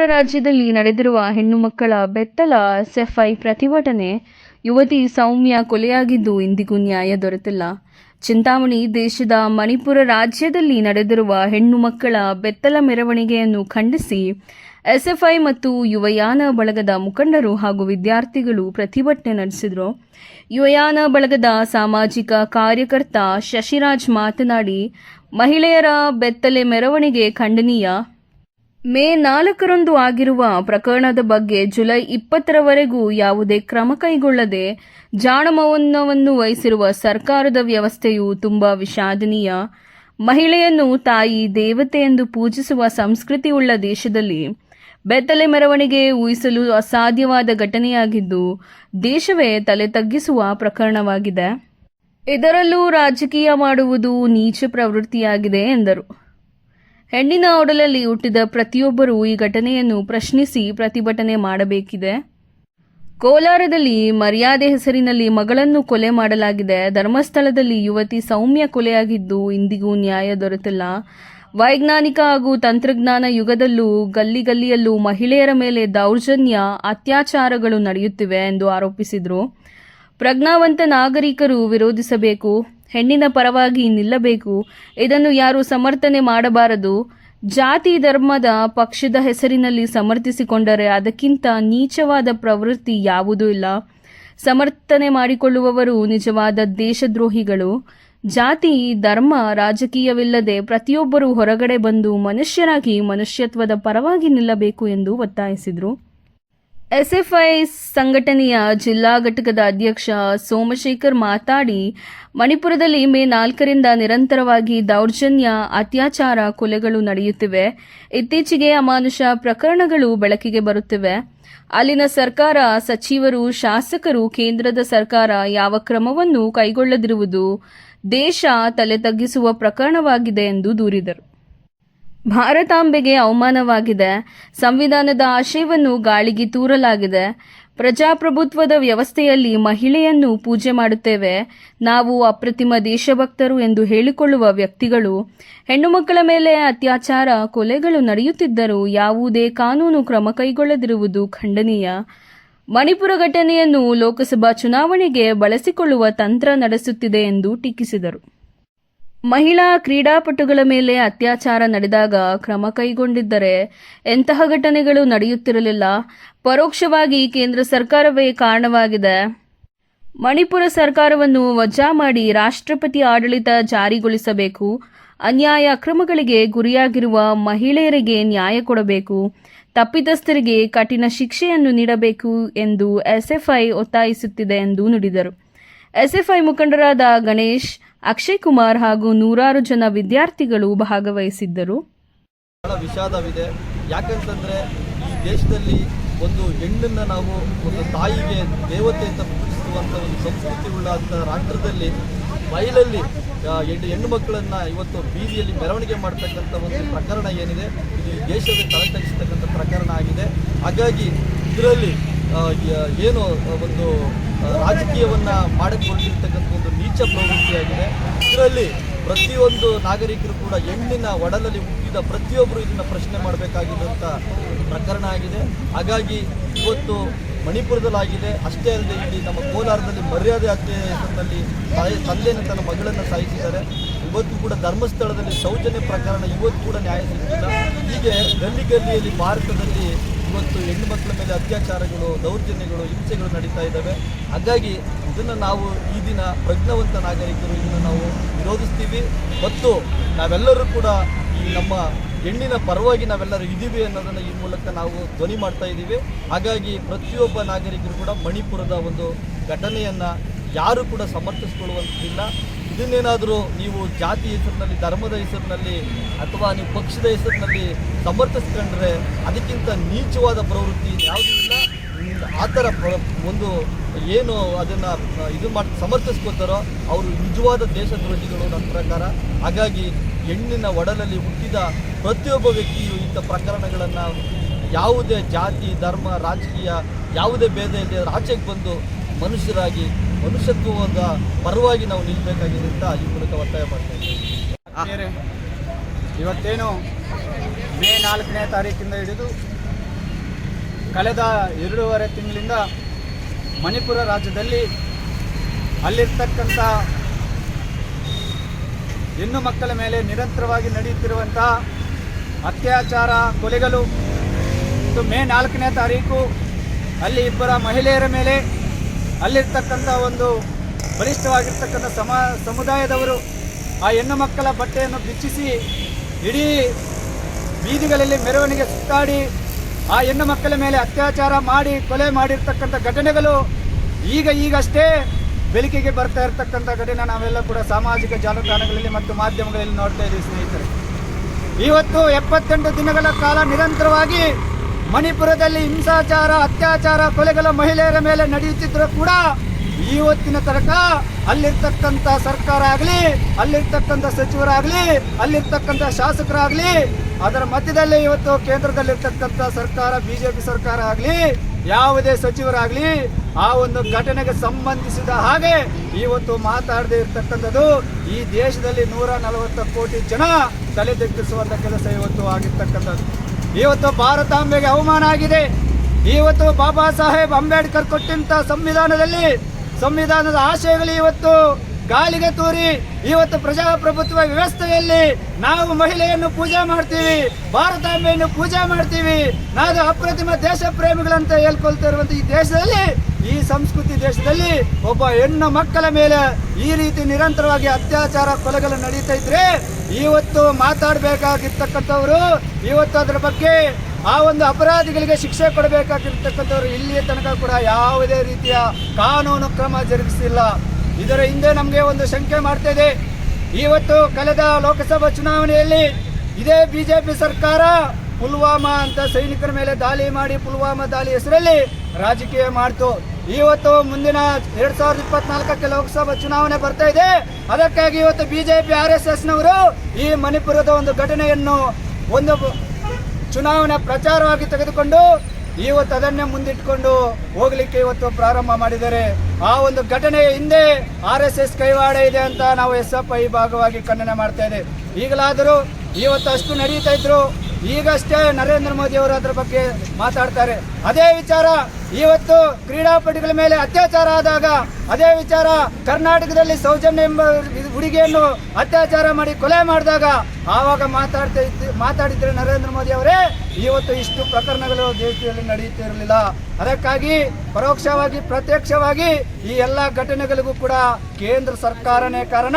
ಮಣಿಪುರ ರಾಜ್ಯದಲ್ಲಿ ನಡೆದಿರುವ ಹೆಣ್ಣು ಮಕ್ಕಳ ಬೆತ್ತಲ ಸೆಫ್ಐ ಪ್ರತಿಭಟನೆ, ಯುವತಿ ಸೌಮ್ಯ ಕೊಲೆಯಾಗಿದ್ದು ಇಂದಿಗೂ ನ್ಯಾಯ ದೊರೆತಿಲ್ಲ. ಚಿಂತಾಮಣಿ ದೇಶದ ಮಣಿಪುರ ರಾಜ್ಯದಲ್ಲಿ ನಡೆದಿರುವ ಹೆಣ್ಣು ಮಕ್ಕಳ ಬೆತ್ತಲ ಮೆರವಣಿಗೆಯನ್ನು ಖಂಡಿಸಿ, ಎಸ್ಎಫ್ಐ ಮತ್ತು ಯುವಯಾನ ಬಳಗದ ಮುಖಂಡರು ಹಾಗೂ ವಿದ್ಯಾರ್ಥಿಗಳು ಪ್ರತಿಭಟನೆ ನಡೆಸಿದರು. ಯುವಯಾನ ಬಳಗದ ಸಾಮಾಜಿಕ ಕಾರ್ಯಕರ್ತ ಶಶಿರಾಜ್ ಮಾತನಾಡಿ, ಮಹಿಳೆಯರ ಬೆತ್ತಲೆ ಮೆರವಣಿಗೆ ಖಂಡನೀಯ. ಮೇ ನಾಲ್ಕರಂದು ಆಗಿರುವ ಪ್ರಕರಣದ ಬಗ್ಗೆ ಜುಲೈ ಇಪ್ಪತ್ತರವರೆಗೂ ಯಾವುದೇ ಕ್ರಮ ಕೈಗೊಳ್ಳದೆ ಜಾಣಮೌನವನ್ನು ವಹಿಸಿರುವ ಸರ್ಕಾರದ ವ್ಯವಸ್ಥೆಯು ತುಂಬಾ ವಿಷಾದನೀಯ. ಮಹಿಳೆಯನ್ನು ತಾಯಿ ದೇವತೆ ಎಂದು ಪೂಜಿಸುವ ಸಂಸ್ಕೃತಿ ಉಳ್ಳ ದೇಶದಲ್ಲಿ ಬೆತ್ತಲೆ ಮೆರವಣಿಗೆ ಊಹಿಸಲು ಅಸಾಧ್ಯವಾದ ಘಟನೆಯಾಗಿದ್ದು, ದೇಶವೇ ತಲೆ ತಗ್ಗಿಸುವ ಪ್ರಕರಣವಾಗಿದೆ. ಇದರಲ್ಲೂ ರಾಜಕೀಯ ಮಾಡುವುದು ನೀಚ ಪ್ರವೃತ್ತಿಯಾಗಿದೆ ಎಂದರು. ಹೆಣ್ಣಿನ ಒಡಲಲ್ಲಿ ಹುಟ್ಟಿದ ಪ್ರತಿಯೊಬ್ಬರೂ ಈ ಘಟನೆಯನ್ನು ಪ್ರಶ್ನಿಸಿ ಪ್ರತಿಭಟನೆ ಮಾಡಬೇಕಿದೆ. ಕೋಲಾರದಲ್ಲಿ ಮರ್ಯಾದೆ ಹೆಸರಿನಲ್ಲಿ ಮಗಳನ್ನು ಕೊಲೆ ಮಾಡಲಾಗಿದೆ. ಧರ್ಮಸ್ಥಳದಲ್ಲಿ ಯುವತಿ ಸೌಮ್ಯ ಕೊಲೆಯಾಗಿದ್ದು ಇಂದಿಗೂ ನ್ಯಾಯ ದೊರೆತಿಲ್ಲ. ವೈಜ್ಞಾನಿಕ ಹಾಗೂ ತಂತ್ರಜ್ಞಾನ ಯುಗದಲ್ಲೂ ಗಲ್ಲಿ ಗಲ್ಲಿಯಲ್ಲೂ ಮಹಿಳೆಯರ ಮೇಲೆ ದೌರ್ಜನ್ಯ, ಅತ್ಯಾಚಾರಗಳು ನಡೆಯುತ್ತಿವೆ ಎಂದು ಆರೋಪಿಸಿದರು. ಪ್ರಜ್ಞಾವಂತ ನಾಗರಿಕರು ವಿರೋಧಿಸಬೇಕು. ಹೆಣ್ಣಿನ ಪರವಾಗಿ ನಿಲ್ಲಬೇಕು. ಇದನ್ನು ಯಾರು ಸಮರ್ಥನೆ ಮಾಡಬಾರದು. ಜಾತಿ ಧರ್ಮದ ಪಕ್ಷದ ಹೆಸರಿನಲ್ಲಿ ಸಮರ್ಥಿಸಿಕೊಂಡರೆ ಅದಕ್ಕಿಂತ ನೀಚವಾದ ಪ್ರವೃತ್ತಿ ಯಾವುದೂ ಇಲ್ಲ. ಸಮರ್ಥನೆ ಮಾಡಿಕೊಳ್ಳುವವರು ನಿಜವಾದ ದೇಶದ್ರೋಹಿಗಳು. ಜಾತಿ, ಧರ್ಮ ರಾಜಕೀಯವಿಲ್ಲದೆ ಪ್ರತಿಯೊಬ್ಬರೂ ಹೊರಗಡೆ ಬಂದು ಮನುಷ್ಯರಾಗಿ ಮನುಷ್ಯತ್ವದ ಪರವಾಗಿ ನಿಲ್ಲಬೇಕು ಎಂದು ಒತ್ತಾಯಿಸಿದರು. ಎಸ್ಎಫ್ಐ ಸಂಘಟನೆಯ ಜಿಲ್ಲಾ ಘಟಕದ ಅಧ್ಯಕ್ಷ ಸೋಮಶೇಖರ್ ಮಾತಾಡಿ, ಮಣಿಪುರದಲ್ಲಿ ಮೇ ನಾಲ್ಕರಿಂದ ನಿರಂತರವಾಗಿ ದೌರ್ಜನ್ಯ, ಅತ್ಯಾಚಾರ ಕೊಲೆಗಳು ನಡೆಯುತ್ತಿವೆ. ಇತ್ತೀಚೆಗೆ ಅಮಾನುಷ ಪ್ರಕರಣಗಳು ಬೆಳಕಿಗೆ ಬರುತ್ತಿವೆ. ಅಲ್ಲಿನ ಸರ್ಕಾರ, ಸಚಿವರು, ಶಾಸಕರು, ಕೇಂದ್ರದ ಸರ್ಕಾರ ಯಾವ ಕ್ರಮವನ್ನು ಕೈಗೊಳ್ಳದಿರುವುದು ದೇಶ ತಲೆ ತಗ್ಗಿಸುವ ಪ್ರಕರಣವಾಗಿದೆ ಎಂದು ದೂರಿದರು. ಭಾರತಾಂಬೆಗೆ ಅವಮಾನವಾಗಿದೆ. ಸಂವಿಧಾನದ ಆಶಯವನ್ನು ಗಾಳಿಗೆ ತೂರಲಾಗಿದೆ. ಪ್ರಜಾಪ್ರಭುತ್ವದ ವ್ಯವಸ್ಥೆಯಲ್ಲಿ ಮಹಿಳೆಯನ್ನು ಪೂಜೆ ಮಾಡುತ್ತೇವೆ. ನಾವು ಅಪ್ರತಿಮ ದೇಶಭಕ್ತರು ಎಂದು ಹೇಳಿಕೊಳ್ಳುವ ವ್ಯಕ್ತಿಗಳು. ಹೆಣ್ಣು ಮಕ್ಕಳ ಮೇಲೆ ಅತ್ಯಾಚಾರ, ಕೊಲೆಗಳು ನಡೆಯುತ್ತಿದ್ದರೂ ಯಾವುದೇ ಕಾನೂನು ಕ್ರಮ ಕೈಗೊಳ್ಳದಿರುವುದು ಖಂಡನೀಯ. ಮಣಿಪುರ ಘಟನೆಯನ್ನು ಲೋಕಸಭಾ ಚುನಾವಣೆಗೆ ಬಳಸಿಕೊಳ್ಳುವ ತಂತ್ರ ನಡೆಸುತ್ತಿದೆ ಎಂದು ಟೀಕಿಸಿದರು. ಮಹಿಳಾ ಕ್ರೀಡಾಪಟುಗಳ ಮೇಲೆ ಅತ್ಯಾಚಾರ ನಡೆದಾಗ ಕ್ರಮ ಕೈಗೊಂಡಿದ್ದರೆ ಎಂತಹ ಘಟನೆಗಳು ನಡೆಯುತ್ತಿರಲಿಲ್ಲ. ಪರೋಕ್ಷವಾಗಿ ಕೇಂದ್ರ ಸರ್ಕಾರವೇ ಕಾರಣವಾಗಿದೆ. ಮಣಿಪುರ ಸರ್ಕಾರವನ್ನು ವಜಾ ಮಾಡಿ ರಾಷ್ಟ್ರಪತಿ ಆಡಳಿತ ಜಾರಿಗೊಳಿಸಬೇಕು. ಅನ್ಯಾಯ ಅಕ್ರಮಗಳಿಗೆ ಗುರಿಯಾಗಿರುವ ಮಹಿಳೆಯರಿಗೆ ನ್ಯಾಯ ಕೊಡಬೇಕು. ತಪ್ಪಿತಸ್ಥರಿಗೆ ಕಠಿಣ ಶಿಕ್ಷೆಯನ್ನು ನೀಡಬೇಕು ಎಂದು ಎಸ್ಎಫ್ಐ ಒತ್ತಾಯಿಸುತ್ತಿದೆ ಎಂದು ನುಡಿದರು. ಎಸ್ಎಫ್ಐ ಮುಖಂಡರಾದ ಗಣೇಶ್, ಅಕ್ಷಯ್ ಕುಮಾರ್ ಹಾಗೂ ನೂರಾರು ಜನ ವಿದ್ಯಾರ್ಥಿಗಳು ಭಾಗವಹಿಸಿದ್ದರು. ಬಹಳ ವಿಷಾದವಿದೆ. ಯಾಕಂತಂದ್ರೆ ದೇಶದಲ್ಲಿ ಒಂದು ಹೆಣ್ಣನ್ನು ನಾವು ಒಂದು ತಾಯಿಗೆ, ದೇವತೆ ಅಂತ ಪೂಜಿಸುವಂತ ಒಂದು ಸಂಸ್ಕೃತಿ ಉಳ್ಳಂತ ರಾಷ್ಟ್ರದಲ್ಲಿ ಬಯಲಲ್ಲಿ ಹೆಣ್ಣು ಹೆಣ್ಣು ಮಕ್ಕಳನ್ನ ಇವತ್ತು ಬೀದಿಯಲ್ಲಿ ಮೆರವಣಿಗೆ ಮಾಡ್ತಕ್ಕಂಥ ಒಂದು ಪ್ರಕರಣ ಏನಿದೆ, ಇದು ದೇಶದ ತಲೆತಗ್ಗಿಸ್ತಕ್ಕಂಥ ಪ್ರಕರಣ ಆಗಿದೆ. ಹಾಗಾಗಿ ಇದರಲ್ಲಿ ಏನು ಒಂದು ರಾಜಕೀಯವನ್ನು ಮಾಡಿಕೊಂಡಿರ್ತಕ್ಕಂಥ ಒಂದು ನೀಚ ಪ್ರವೃತ್ತಿಯಾಗಿದೆ. ಇದರಲ್ಲಿ ಪ್ರತಿಯೊಂದು ನಾಗರಿಕರು ಕೂಡ ಹೆಣ್ಣಿನ ಒಡಲಲ್ಲಿ ಹುಟ್ಟಿದ ಪ್ರತಿಯೊಬ್ಬರು ಇದನ್ನ ಪ್ರಶ್ನೆ ಮಾಡಬೇಕಾಗಿರುವಂಥ ಪ್ರಕರಣ ಆಗಿದೆ. ಹಾಗಾಗಿ ಇವತ್ತು ಮಣಿಪುರದಲ್ಲಾಗಿದೆ. ಅಷ್ಟೇ ಅಲ್ಲದೆ ಇಲ್ಲಿ ನಮ್ಮ ಕೋಲಾರದಲ್ಲಿ ಮರ್ಯಾದೆ ಹತ್ಯೆ ಹೆಸರಿನಲ್ಲಿ ತಂದೆನ ತನ್ನ ಮಗಳನ್ನು ಸಾಯಿಸಿದ್ದಾರೆ. ಇವತ್ತು ಕೂಡ ಧರ್ಮಸ್ಥಳದಲ್ಲಿ ಸೌಜನ್ಯ ಪ್ರಕರಣ ಇವತ್ತು ಕೂಡ ನ್ಯಾಯ ಸಿಗುತ್ತಿಲ್ಲ ಹೀಗೆ ಗಲ್ಲಿ ಗಲ್ಲಿಯಲ್ಲಿ ಭಾರತದಲ್ಲಿ ಇವತ್ತು ಹೆಣ್ಣು ಮಕ್ಕಳ ಮೇಲೆ ಅತ್ಯಾಚಾರಗಳು, ದೌರ್ಜನ್ಯಗಳು, ಹಿಂಸೆಗಳು ನಡೀತಾ ಇದ್ದಾವೆ. ಹಾಗಾಗಿ ಇದನ್ನು ನಾವು ಈ ದಿನ ಪ್ರಜ್ಞಾವಂತ ನಾಗರಿಕರು ಇದನ್ನು ನಾವು ವಿರೋಧಿಸ್ತೀವಿ. ಮತ್ತು ನಾವೆಲ್ಲರೂ ಕೂಡ ಈ ನಮ್ಮ ಹೆಣ್ಣಿನ ಪರವಾಗಿ ನಾವೆಲ್ಲರೂ ಇದ್ದೀವಿ ಅನ್ನೋದನ್ನು ಈ ಮೂಲಕ ನಾವು ಧ್ವನಿ ಮಾಡ್ತಾ ಇದ್ದೀವಿ. ಹಾಗಾಗಿ ಪ್ರತಿಯೊಬ್ಬ ನಾಗರಿಕರು ಕೂಡ ಮಣಿಪುರದ ಒಂದು ಘಟನೆಯನ್ನು ಯಾರು ಕೂಡ ಸಮರ್ಥಿಸ್ಕೊಳ್ಳುವಂತಿಲ್ಲ. ಇದನ್ನೇನಾದರೂ ನೀವು ಜಾತಿ ಹೆಸರಿನಲ್ಲಿ, ಧರ್ಮದ ಹೆಸರಿನಲ್ಲಿ ಅಥವಾ ನೀವು ಪಕ್ಷದ ಹೆಸರಿನಲ್ಲಿ ಸಮರ್ಥಿಸ್ಕೊಂಡ್ರೆ ಅದಕ್ಕಿಂತ ನೀಚವಾದ ಪ್ರವೃತ್ತಿ ಯಾವುದೂ ಇಲ್ಲ. ಆ ಥರ ಒಂದು ಏನು ಅದನ್ನು ಇದು ಮಾಡಿ, ಸಮರ್ಥಿಸ್ಕೋತಾರೋ ಅವರು ನಿಜವಾದ ದೇಶದ್ರೋಹಿಗಳು ನನ್ನ ಪ್ರಕಾರ. ಹಾಗಾಗಿ ಹೆಣ್ಣಿನ ಒಡಲಲ್ಲಿ ಹುಟ್ಟಿದ ಪ್ರತಿಯೊಬ್ಬ ವ್ಯಕ್ತಿಯು ಇಂಥ ಪ್ರಕರಣಗಳನ್ನು ಯಾವುದೇ ಜಾತಿ, ಧರ್ಮ, ರಾಜಕೀಯ ಯಾವುದೇ ಭೇದ ಇಲ್ಲದೆ ಆಚೆಗೆ ಬಂದು ಮನುಷ್ಯರಾಗಿ ಮನುಷ್ಯತ್ವದ ಪರವಾಗಿ ನಾವು ನಿಲ್ಲಬೇಕಾಗಿದೆ ಅಂತ ಈ ಮೂಲಕ ಒತ್ತಾಯ ಮಾಡ್ತಾ ಇದ್ದೀವಿ. ಆತ್ಮೀಯರೇ ಇವತ್ತೇನು ಮೇ ನಾಲ್ಕನೇ ತಾರೀಕಿಂದ ಹಿಡಿದು ಕಳೆದ ಎರಡೂವರೆ ತಿಂಗಳಿಂದ ಮಣಿಪುರ ರಾಜ್ಯದಲ್ಲಿ ಅಲ್ಲಿರ್ತಕ್ಕಂಥ ಹೆಣ್ಣು ಮಕ್ಕಳ ಮೇಲೆ ನಿರಂತರವಾಗಿ ನಡೆಯುತ್ತಿರುವಂತಹ ಅತ್ಯಾಚಾರ ಕೊಲೆಗಳು. ಮತ್ತು ಮೇ ನಾಲ್ಕನೇ ತಾರೀಕು. ಅಲ್ಲಿ ಇಬ್ಬರ ಮಹಿಳೆಯರ ಮೇಲೆ ಅಲ್ಲಿರ್ತಕ್ಕಂಥ ಒಂದು ಬಲಿಷ್ಠವಾಗಿರ್ತಕ್ಕಂಥ ಸಮ, ಸಮುದಾಯದವರು ಆ ಹೆಣ್ಣು ಮಕ್ಕಳ ಬಟ್ಟೆಯನ್ನು ಬಿಚ್ಚಿಸಿ ಇಡೀ ಬೀದಿಗಳಲ್ಲಿ ಮೆರವಣಿಗೆ ಸುತ್ತಾಡಿ ಆ ಹೆಣ್ಣು ಮಕ್ಕಳ ಮೇಲೆ ಅತ್ಯಾಚಾರ ಮಾಡಿ, ಕೊಲೆ ಮಾಡಿರ್ತಕ್ಕಂಥ ಘಟನೆಗಳು ಈಗ, ಈಗಷ್ಟೇ ಬೆಳಕಿಗೆ ಬರ್ತಾ ಇರತಕ್ಕಂಥ ಘಟನೆ ನಾವೆಲ್ಲ ಕೂಡ ಸಾಮಾಜಿಕ ಜಾಲತಾಣಗಳಲ್ಲಿ ಮತ್ತು ಮಾಧ್ಯಮಗಳಲ್ಲಿ ನೋಡ್ತಾ ಇದ್ದೀವಿ ಸ್ನೇಹಿತರೆ. ಇವತ್ತು ಎಪ್ಪತ್ತೆಂಟು ದಿನಗಳ ಕಾಲ ನಿರಂತರವಾಗಿ ಮಣಿಪುರದಲ್ಲಿ ಹಿಂಸಾಚಾರ, ಅತ್ಯಾಚಾರ ಕೊಲೆಗಳ ಮಹಿಳೆಯರ ಮೇಲೆ ನಡೆಯುತ್ತಿದ್ದರೂ ಕೂಡ ಇವತ್ತಿನ ತನಕ ಅಲ್ಲಿರ್ತಕ್ಕಂಥ ಸರ್ಕಾರ ಆಗಲಿ, ಅಲ್ಲಿರ್ತಕ್ಕಂಥ ಸಚಿವರಾಗಲಿ, ಅಲ್ಲಿರ್ತಕ್ಕಂಥ ಶಾಸಕರಾಗಲಿ, ಅದರ ಮಧ್ಯದಲ್ಲಿ ಇವತ್ತು ಕೇಂದ್ರದಲ್ಲಿರ್ತಕ್ಕಂಥ ಸರ್ಕಾರ, ಬಿಜೆಪಿ ಸರ್ಕಾರ ಆಗಲಿ, ಯಾವುದೇ ಸಚಿವರಾಗಲಿ ಆ ಒಂದು ಘಟನೆಗೆ ಸಂಬಂಧಿಸಿದ ಹಾಗೆ ಇವತ್ತು ಮಾತಾಡದೇ ಇರ್ತಕ್ಕಂಥದ್ದು ಈ ದೇಶದಲ್ಲಿ ನೂರ ನಲವತ್ತು ಕೋಟಿ ಜನ ತಲೆ ತಗ್ಗಿಸುವಂತ ಕೆಲಸ ಇವತ್ತು ಆಗಿರ್ತಕ್ಕಂಥದ್ದು. ಇವತ್ತು ಭಾರತಾಂಬೆಗೆ ಅವಮಾನ ಆಗಿದೆ. ಇವತ್ತು ಬಾಬಾ ಸಾಹೇಬ್ ಅಂಬೇಡ್ಕರ್ ಕೊಟ್ಟಂತ ಸಂವಿಧಾನದಲ್ಲಿ, ಸಂವಿಧಾನದ ಆಶಯಗಳು ಇವತ್ತು ಗಾಳಿಗೆ ತೂರಿ, ಇವತ್ತು ಪ್ರಜಾಪ್ರಭುತ್ವ ವ್ಯವಸ್ಥೆಯಲ್ಲಿ ನಾವು ಮಹಿಳೆಯನ್ನು ಪೂಜೆ ಮಾಡ್ತೀವಿ, ಭಾರತಾಂಬೆಯನ್ನು ಪೂಜೆ ಮಾಡ್ತೀವಿ. ನಾವು ಅಪ್ರತಿಮ ದೇಶ ಪ್ರೇಮಿಗಳಂತ ಹೇಳ್ಕೊಳ್ತಾ ಇರುವಂತ ಈ ದೇಶದಲ್ಲಿ ಈ ಸಂಸ್ಕೃತಿ ದೇಶದಲ್ಲಿ ಒಬ್ಬ ಹೆಣ್ಣು ಮಕ್ಕಳ ಮೇಲೆ ಈ ರೀತಿ ನಿರಂತರವಾಗಿ ಅತ್ಯಾಚಾರ ಕೊಲೆಗಳು ನಡೀತಾ ಇದ್ರೆ ಇವತ್ತು ಮಾತಾಡಬೇಕಾಗಿರ್ತಕ್ಕಂಥವ್ರು, ಇವತ್ತು ಅದರ ಬಗ್ಗೆ ಆ ಒಂದು ಅಪರಾಧಿಗಳಿಗೆ ಶಿಕ್ಷೆ ಕೊಡಬೇಕಾಗಿರ್ತಕ್ಕಂಥವ್ರು ಇಲ್ಲಿಯ ತನಕ ಕೂಡ ಯಾವುದೇ ರೀತಿಯ ಕಾನೂನು ಕ್ರಮ ಜರುಗಿಸಿಲ್ಲ. ಇದರ ಹಿಂದೆ ನಮಗೆ ಒಂದು ಶಂಕೆ ಮಾಡ್ತಾ ಇದೆ. ಇವತ್ತು ಕಳೆದ ಲೋಕಸಭಾ ಚುನಾವಣೆಯಲ್ಲಿ ಇದೇ ಬಿಜೆಪಿ ಸರ್ಕಾರ ಪುಲ್ವಾಮಾ ಅಂತ ಸೈನಿಕರ ಮೇಲೆ ದಾಳಿ ಮಾಡಿ ಪುಲ್ವಾಮಾ ದಾಳಿ ಹೆಸರಲ್ಲಿ ರಾಜಕೀಯ ಮಾಡ್ತು. ಇವತ್ತು ಮುಂದಿನ ಎರಡ್ ಸಾವಿರದ ಇಪ್ಪತ್ನಾಲ್ಕಕ್ಕೆ ಲೋಕಸಭಾ ಚುನಾವಣೆ ಬರ್ತಾ ಇದೆ. ಅದಕ್ಕಾಗಿ ಇವತ್ತು ಬಿಜೆಪಿ, ಆರ್ ಎಸ್ ಎಸ್ನವರು ಈ ಮಣಿಪುರದ ಒಂದು ಘಟನೆಯನ್ನು ಒಂದು ಚುನಾವಣಾ ಪ್ರಚಾರವಾಗಿ ತೆಗೆದುಕೊಂಡು ಇವತ್ತು ಅದನ್ನೇ ಮುಂದಿಟ್ಕೊಂಡು ಹೋಗ್ಲಿಕ್ಕೆ ಇವತ್ತು ಪ್ರಾರಂಭ ಮಾಡಿದ್ದಾರೆ. ಆ ಒಂದು ಘಟನೆಯ ಹಿಂದೆ ಆರ್ ಎಸ್ ಎಸ್ ಕೈವಾಡ ಇದೆ ಅಂತ ನಾವು ಎಸ್ ಎಫ್ ಐ ಭಾಗವಾಗಿ ಖಂಡನೆ ಮಾಡ್ತಾ ಇದೆ ಈಗಲಾದರೂ ಇವತ್ತು ಅಷ್ಟು ನಡೀತಾ ಇದ್ರು. ಈಗಷ್ಟೇ ನರೇಂದ್ರ ಮೋದಿ ಅವರು ಅದರ ಬಗ್ಗೆ ಮಾತಾಡ್ತಾರೆ. ಅದೇ ವಿಚಾರ ಇವತ್ತು ಕ್ರೀಡಾಪಟುಗಳ ಮೇಲೆ ಅತ್ಯಾಚಾರ ಆದಾಗ, ಅದೇ ವಿಚಾರ ಕರ್ನಾಟಕದಲ್ಲಿ ಸೌಜನ್ಯ ಎಂಬ ಹುಡುಗಿಯನ್ನು ಅತ್ಯಾಚಾರ ಮಾಡಿ ಕೊಲೆ ಮಾಡಿದಾಗ ಆವಾಗ ಮಾತಾಡ್ತಾ ಇದ್ದ ಮಾತಾಡಿದ್ರೆ ನರೇಂದ್ರ ಮೋದಿ ಅವರೇ ಇವತ್ತು ಇಷ್ಟು ಪ್ರಕರಣಗಳು ದೇಶದಲ್ಲಿ ನಡೆಯುತ್ತಿರಲಿಲ್ಲ. ಅದಕ್ಕಾಗಿ ಪರೋಕ್ಷವಾಗಿ, ಪ್ರತ್ಯಕ್ಷವಾಗಿ ಈ ಎಲ್ಲ ಘಟನೆಗಳಿಗೂ ಕೂಡ ಕೇಂದ್ರ ಸರ್ಕಾರನೇ ಕಾರಣ,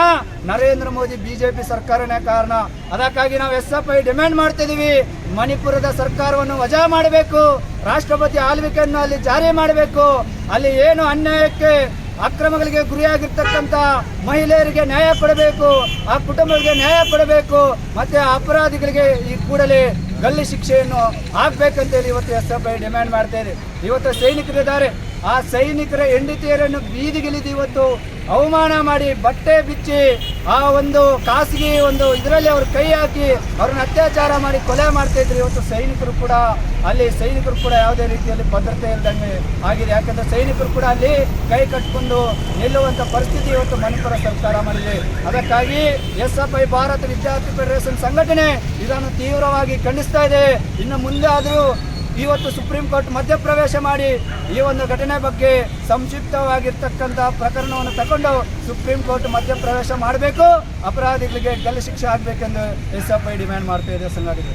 ನರೇಂದ್ರ ಮೋದಿ ಬಿಜೆಪಿ ಸರ್ಕಾರನೇ ಕಾರಣ. ಅದಕ್ಕಾಗಿ ನಾವು ಎಸ್ ಎಫ್ ಐ ಡಿಮ್ಯಾಂಡ್ ಮಾಡ್ತಿದೀವಿ ಮಣಿಪುರದ ಸರ್ಕಾರವನ್ನು ವಜಾ ಮಾಡಬೇಕು. ರಾಷ್ಟ್ರಪತಿ ಆಳ್ವಿಕೆಯನ್ನು ಅಲ್ಲಿ ಜಾರಿ ಮಾಡಬೇಕು. ಅಲ್ಲಿ ಏನು ಅನ್ಯಾಯಕ್ಕೆ ಅಕ್ರಮಗಳಿಗೆ ಗುರಿಯಾಗಿರ್ತಕ್ಕಂಥ ಮಹಿಳೆಯರಿಗೆ ನ್ಯಾಯ ಕೊಡಬೇಕು, ಆ ಕುಟುಂಬಗಳಿಗೆ ನ್ಯಾಯ ಕೊಡಬೇಕು, ಮತ್ತೆ ಅಪರಾಧಿಗಳಿಗೆ ಈ ಕೂಡಲೇ ಗಲ್ಲಿ ಶಿಕ್ಷೆಯನ್ನು ಆಗ್ಬೇಕಂತೇಳಿ ಇವತ್ತು ಎಸ್ ಎಫ್ ಐ ಡಿಮ್ಯಾಂಡ್ ಮಾಡ್ತಾ ಇದೆ. ಇವತ್ತು ಸೈನಿಕರಿದ್ದಾರೆ. ಆ ಸೈನಿಕರ ಹೆಂಡತಿಯರನ್ನು ಬೀದಿಗಿಳಿದು ಇವತ್ತು ಅವಮಾನ ಮಾಡಿ ಬಟ್ಟೆ ಬಿಚ್ಚಿ ಆ ಒಂದು ಖಾಸಗಿ ಒಂದು ಇದರಲ್ಲಿ ಅವ್ರ ಕೈ ಹಾಕಿ ಅವ್ರನ್ನ ಅತ್ಯಾಚಾರ ಮಾಡಿ ಕೊಲೆ ಮಾಡ್ತಾ ಇದ್ರು. ಇವತ್ತು ಸೈನಿಕರು ಕೂಡ ಅಲ್ಲಿ ಸೈನಿಕರು ಕೂಡ ಯಾವುದೇ ರೀತಿಯಲ್ಲಿ ಭದ್ರತೆ ಇಲ್ಲದಂಗೆ ಆಗಿದೆ. ಯಾಕಂದ್ರೆ ಸೈನಿಕರು ಕೂಡ ಅಲ್ಲಿ ಕೈ ಕಟ್ಕೊಂಡು ನಿಲ್ಲುವಂತ ಪರಿಸ್ಥಿತಿ ಇವತ್ತು ಮಣಿಪುರ ಸರ್ಕಾರ ಮಾಡಿದೆ. ಅದಕ್ಕಾಗಿ ಎಸ್ ಎಫ್ ಐ ಭಾರತ ವಿದ್ಯಾರ್ಥಿ ಫೆಡರೇಷನ್ ಸಂಘಟನೆ ಇದನ್ನು ತೀವ್ರವಾಗಿ ಖಂಡಿಸ್ತಾ ಇದೆ. ಇನ್ನು ಮುಂದೆ ಆದರೂ ಇವತ್ತು ಸುಪ್ರೀಂ ಕೋರ್ಟ್ ಮಧ್ಯಪ್ರವೇಶ ಮಾಡಿ ಈ ಒಂದು ಘಟನೆ ಬಗ್ಗೆ ಸಂಕ್ಷಿಪ್ತವಾಗಿರ್ತಕ್ಕಂಥ ಪ್ರಕರಣವನ್ನು ತಗೊಂಡು ಸುಪ್ರೀಂ ಕೋರ್ಟ್ ಮಧ್ಯಪ್ರವೇಶ ಮಾಡಬೇಕು. ಅಪರಾಧಿಗಳಿಗೆ ಗಲ್ಲು ಶಿಕ್ಷೆ ಆಗಬೇಕೆಂದು ಎಸ್ ಎಫ್ ಐ ಡಿಮ್ಯಾಂಡ್ ಮಾಡ್ತಾ ಇದೆ ಸಂಘಟನೆ.